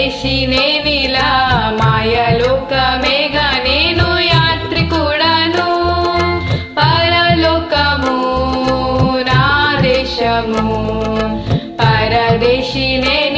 చేసినే నిలా మాయలోకమేగ నేను యాత్రికుడను. పరలోకము నా దేశము. పరదేశినే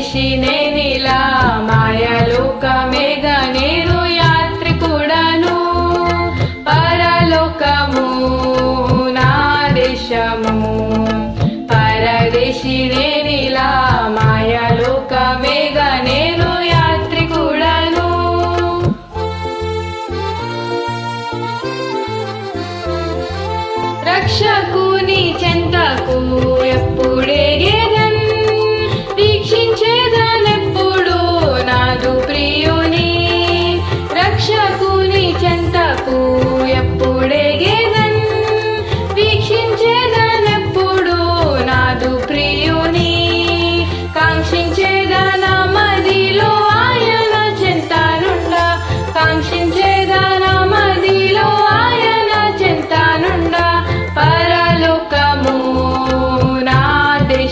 చేసినే నిలా మాయలోక మేఘనేరు యాత్రికుడను. పరలోకము నా దేశము. పరదేశినే నిలా మాయలోక మేఘనేరు యాత్రికుడను. రక్షకు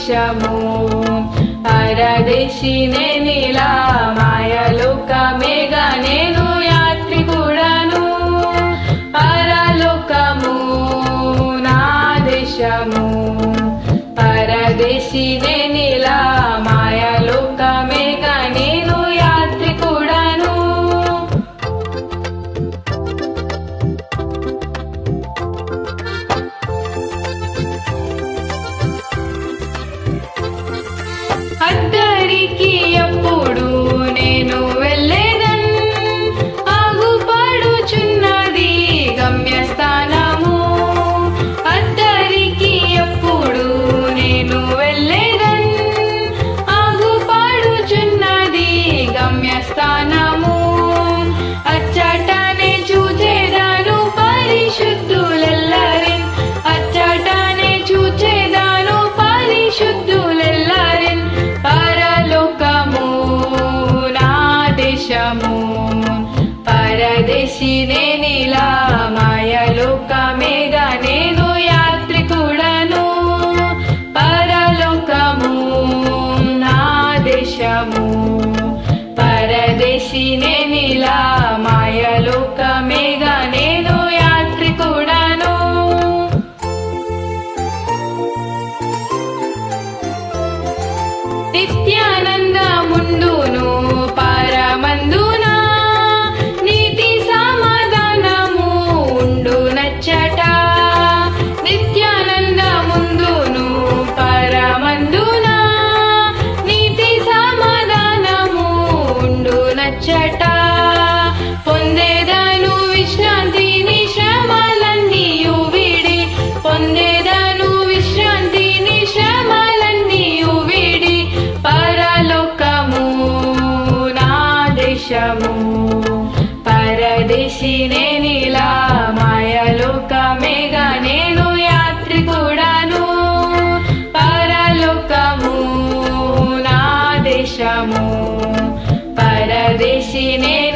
దేశము అరదేశినే నిలా మాయలోకమే గనే Shiva. ముచ్చట పొందేదాను విశ్రాంతిని శ్రమలన్నీయు వీడి. పొందేదాను విశ్రాంతిని శ్రమలన్నీయు వీడి. పరలోకము నా దేశము. పరదేశి నేనిలా మాయలోకమేగా నేను యాత్రికుడను పరలోకము నా దేశము. Chine.